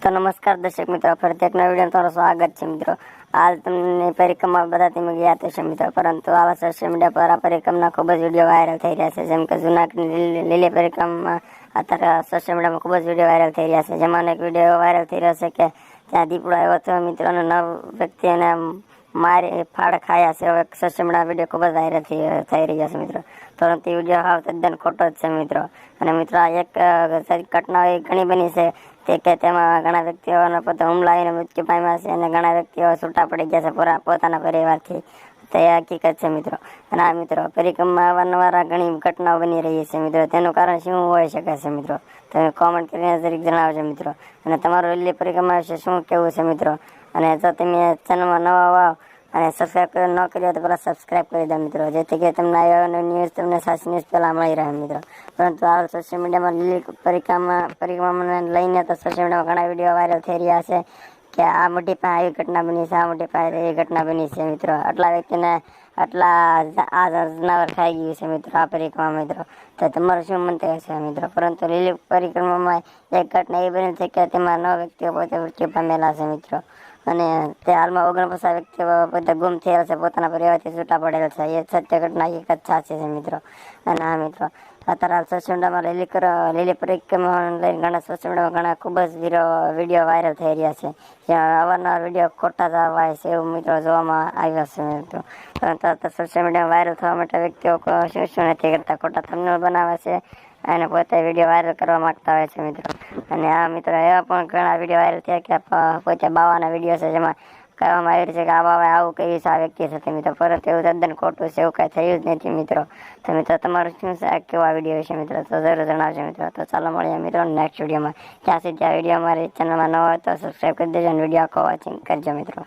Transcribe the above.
તો નમસ્કાર દર્શક મિત્રો, ફરીથી એક નવા તમારું સ્વાગત છે મિત્રો. હાલ તમને પરિક્રમા બધા તમે ગયા છે મિત્રો, પરંતુ આવા સોશિયલ મીડિયા પર આ પરિક્રમના ખૂબ જ વીડિયો વાયરલ થઈ રહ્યા છે. જેમ કે જૂનાગઢની લીલી પરિક્રમામાં અત્યારે સોશિયલ મીડિયામાં ખૂબ જ વીડિયો વાયરલ થઈ રહ્યા છે. જેમાં એક વીડિયો વાયરલ થઈ રહ્યો છે કે ત્યાં દીપડો આવ્યો હતો મિત્રો નવ વ્યક્તિને મારી ફાળ ખાયા છે. હવે સસમડા વીડિયો ખૂબ જ વાયરલ થઈ રહ્યા છે મિત્રો. પરંતુ એ વીડિયો હાવ તદ્દન ખોટો જ છે મિત્રો. અને મિત્રો, આ એક ઘટના એવી ઘણી બની છે તે કે તેમાં ઘણા વ્યક્તિઓનો પોતે હુમલા આવીને મૃત્યુ પામ્યા છે અને ઘણા વ્યક્તિઓ છૂટા પડી ગયા છે પૂરા, પોતાના પરિવારથી. તે હકીકત છે મિત્રો. અને આ મિત્રો પરિક્રમમાં અવારનવાર ઘણી ઘટનાઓ બની રહી છે મિત્રો. તેનું કારણ શું હોઈ શકે છે મિત્રો? તમે કોમેન્ટ કરીને જરીક જણાવજો મિત્રો. અને તમારું લીલી પરિક્રમા વિશે શું કહેવું છે મિત્રો? અને જો તમે ચેનલમાં નવા વાવ અને સબસ્ક્રાઈબ ન કર્યો તો પહેલાં સબસ્ક્રાઈબ કરી દો મિત્રો. જેથી કે તમને આવ્યો ન્યૂઝ તમને સાચી ન્યૂઝ પહેલાં મળી રહે મિત્રો. પરંતુ હાલ સોશિયલ મીડિયામાં લીલી પરિક્રમા, પરિક્રમાને લઈને તો સોશિયલ મીડિયામાં ઘણા વીડિયો વાયરલ થઈ રહ્યા છે કે આ મોટી પાસે આવી ઘટના બની છે, આ મોટી પાસે એવી ઘટના બની છે મિત્રો. આટલા વ્યક્તિને આટલા આ જનાવર ખાઈ ગયું છે મિત્રો, આ પરિક્રમા મિત્રો. તો તમારું શું મંતવ્ય છે મિત્રો? પરંતુ લીલી પરિક્રમામાં એક ઘટના એ બની છે કે તેમાં નવ વ્યક્તિઓ પોતે મૃત્યુ પામેલા છે મિત્રો. અને તે હાલમાં ઓગણપચાસ વ્યક્તિઓ પોતે ગુમ થયેલા છે, પોતાના પરિવારથી છૂટા પડેલ છે. એ સત્ય ઘટના હકીકત સાચી છે મિત્રો. અને હા મિત્રો, અત્યારે હાલ સોશિયલ મીડિયામાં લીલી લીલી પરિક્રમા લઈને ઘણા સોશિયલ મીડિયામાં ઘણા ખૂબ જ વીરો વીડિયો વાયરલ થઈ રહ્યા છે. જ્યાં અવારનવાર વીડિયો ખોટા જ આવે છે એવું મિત્રો જોવામાં આવ્યા છે મિત્રો. અત્યારે સોશિયલ મીડિયામાં વાયરલ થવા માટે વ્યક્તિઓ શું શું નથી કરતા, ખોટા થંબનેલ બનાવે છે અને પોતે વીડિયો વાયરલ કરવા માંગતા હોય છે મિત્રો. અને આ મિત્રો, એવા પણ ઘણા વીડિયો વાયરલ થયા કે પોતે બાવાના વીડિયો છે જેમાં કહેવામાં આવ્યું છે કે આ બાવા આવું કહ્યું છે, આ વ્યક્તિ સાથે મિત્રો. પરંતુ એવું તદ્દન ખોટું છે, એવું કાંઈ થયું જ નથી મિત્રો. તો મિત્રો, તમારું શું છે? આ કેવા વીડિયો વિશે મિત્રો? તો જરૂર જણાવજો મિત્રો. તો ચાલો મળીએ મિત્રો નેક્સ્ટ વિડીયોમાં ત્યાં સુધી આ વીડિયો અમારી ચેનલમાં ન હોય તો સબસ્ક્રાઈબ કરી દેજો અને વીડિયો આખો વોચિંગ કરજો મિત્રો.